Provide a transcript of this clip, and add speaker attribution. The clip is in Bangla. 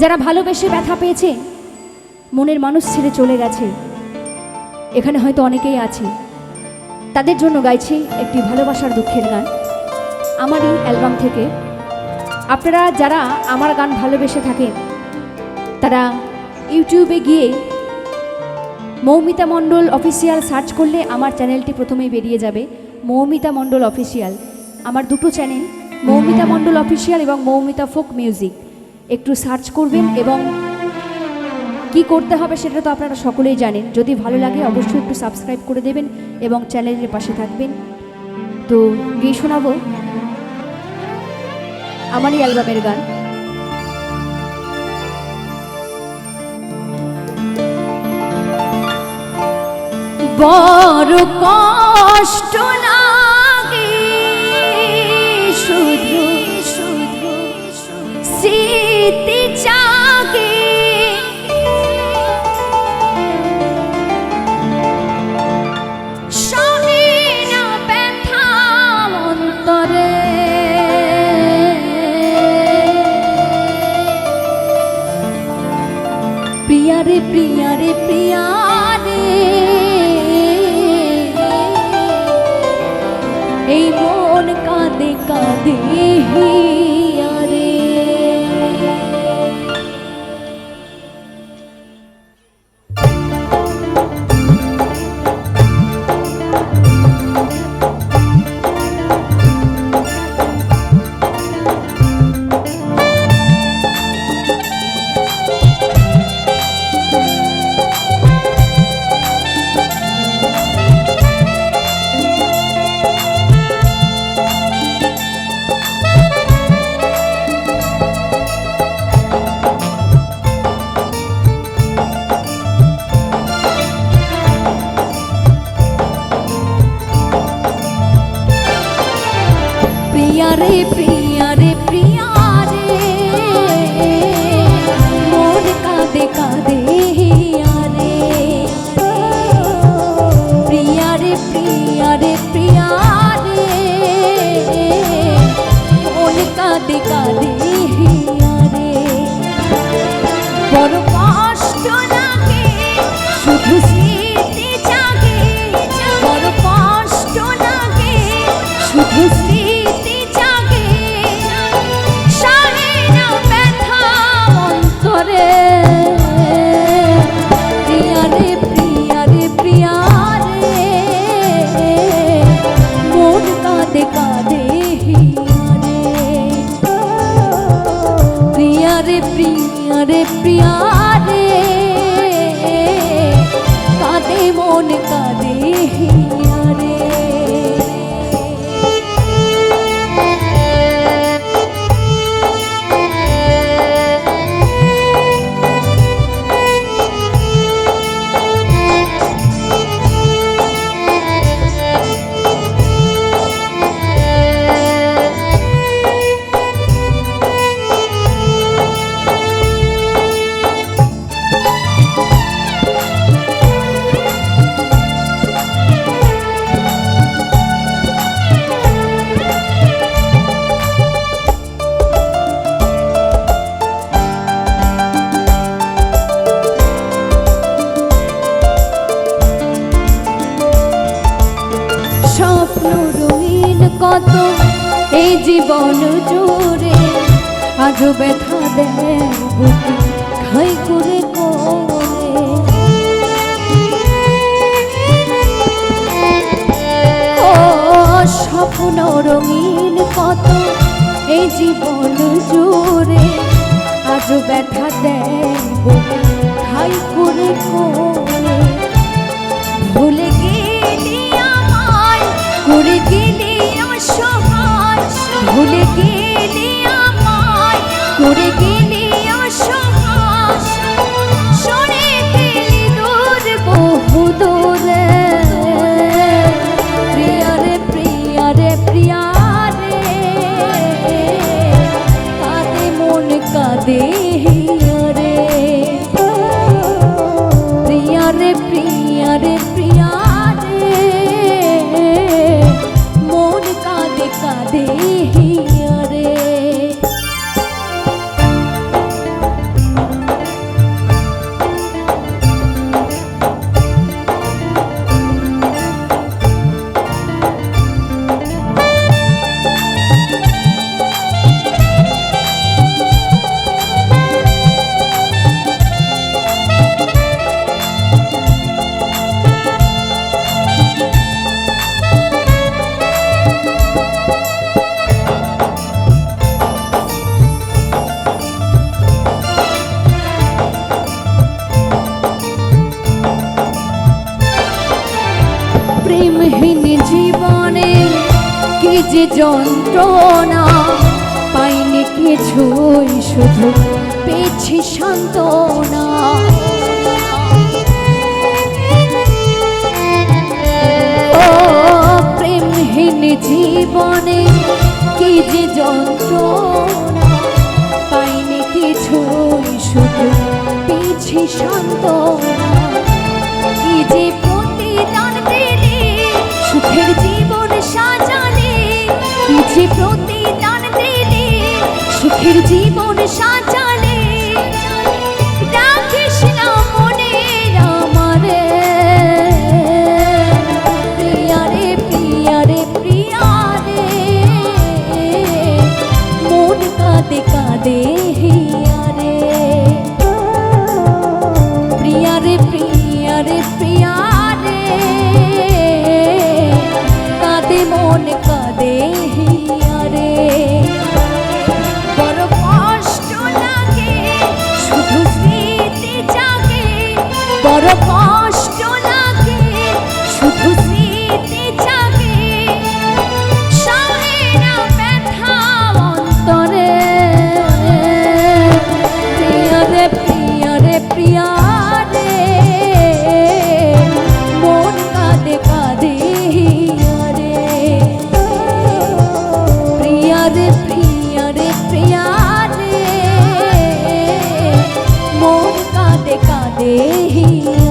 Speaker 1: যারা ভালোবেসে ব্যথা পেয়েছে, মনের মানুষ ছেড়ে চলে গেছে। এখানে হয়তো অনেকেই আছে। তাদের জন্য গাইছি একটি ভালোবাসার দুঃখের গান। আমারই অ্যালবাম থেকে আপনারা যারা আমার গান ভালোবেসে থাকেন, তারা ইউটিউবে গিয়ে মৌমিতা মণ্ডল অফিসিয়াল সার্চ করলে আমার চ্যানেলটি প্রথমেই বেরিয়ে যাবে। মৌমিতা মণ্ডল অফিসিয়াল। আমার দুটো চ্যানেল, মৌমিতা মণ্ডল অফিসিয়াল এবং মৌমিতা ফোক মিউজিক। একটু সার্চ করবেন এবং কি করতে হবে সেটা তো আপনারা সকলেই জানেন। যদি ভালো লাগে অবশ্যই একটু সাবস্ক্রাইব করে দেবেন এবং চ্যানেলের পাশে থাকবেন। তো গিয়ে শোনাবো আমারই অ্যালবামের গান। বড় কষ্ট লাগে স্মৃতি জাগে প্রিয়া না ব্যথা অন্তরে। প্রিয়ারে বড় কাঁদে মন কাঁদে এই জীবন জুড়ে আজও ব্যথা দেয় করে স্বপ্ন রঙিন কত এই জীবন জুড়ে আজও ব্যথা দেয় খাই করে করে যে যন্ত্রণা, পাইনি কিছুই শুধু পেয়েছি সান্ত্বনা। ও প্রেমহীন জীবনে কি যে যন্ত্রণা, পাইনি কিছুই শুধু পেয়েছি সান্ত্বনা। সুখের জীবন সাজালে, রাখিস না মনে আমারে। প্রিয়ারে প্রিয়ারে প্রিয়ারে মন কাঁদে কাঁদে হিয়ারে। প্রিয়ারে প্রিয়ারে বড় কষ্ট লাগে